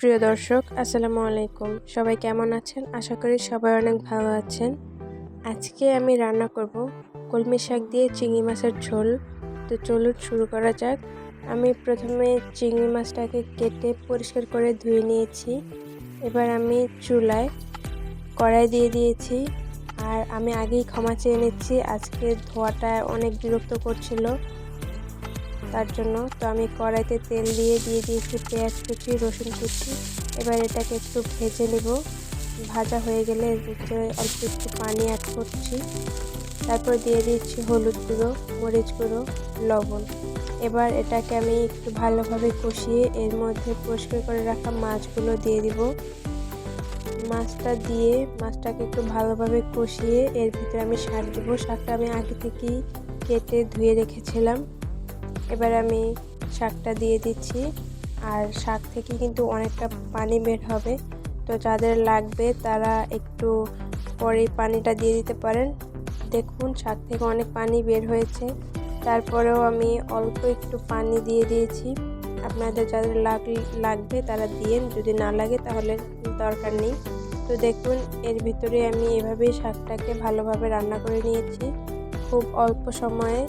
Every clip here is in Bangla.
প্রিয় দর্শক আসসালামু আলাইকুম। সবাই কেমন আছেন? আশা করি সবাই অনেক ভালো আছেন। আজকে আমি রান্না করব কলমি শাক দিয়ে চিংড়ি মাছের ঝোল। তো চলুন শুরু করা যাক। আমি প্রথমে চিংড়ি মাছটাকে কেটে পরিষ্কার করে ধুয়ে নিয়েছি। এবার আমি চুলায় কড়াই দিয়ে দিয়েছি। আর আমি আগেই ক্ষমা চেয়ে নিচ্ছি আজকে ধোয়াটা অনেক বিরক্ত করছিল। তার জন্য। তো আমি কড়াইতে তেল দিয়ে দিয়ে দিয়েছি পেঁয়াজ কুচি, রসুন কুচি। এবার এটাকে একটু ভেজে নেব। ভাজা হয়ে গেলে অল্প একটু পানি অ্যাড করছি। তারপর দিয়ে দিচ্ছি হলুদ গুঁড়ো, মরিচ গুঁড়ো, লবণ। এবার এটাকে আমি একটু ভালোভাবে কষিয়ে এর মধ্যে পরিষ্কার করে রাখা মাছগুলো দিয়ে দিব। মাছটা দিয়ে মাছটাকে একটু ভালোভাবে কষিয়ে এর ভিতরে আমি শাক দেবো। শাকটা আমি আগে থেকেই কেটে ধুয়ে রেখেছিলাম। এবার আমি শাকটা দিয়ে দিচ্ছি। আর শাক থেকে কিন্তু অনেকটা পানি বের হবে। তো যাদের লাগবে তারা একটু পরে পানিটা দিয়ে দিতে পারেন। দেখুন, শাক থেকে অনেক পানি বের হয়েছে। তারপরেও আমি অল্প একটু পানি দিয়ে দিয়েছি। আপনাদের যাদের লাগ, লাগবে তারা দিয়েন। যদি না লাগে তাহলে দরকার নেই। তো দেখুন, এর ভিতরে আমি এভাবেই শাকটাকে ভালোভাবে রান্না করে নিয়েছি। খুব অল্প সময়ে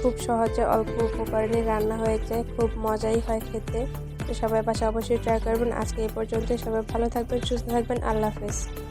খুব সহজে অল্প উপকরণে রান্না হয়ে যায়, খুব মজাই হয় খেতে। তো সবাই বাসা অবশ্যই ট্রাই করবেন। আজকে এই পর্যন্ত সবাই ভালো থাকবেন, সুস্থ থাকবেন। আল্লাহ হাফেজ।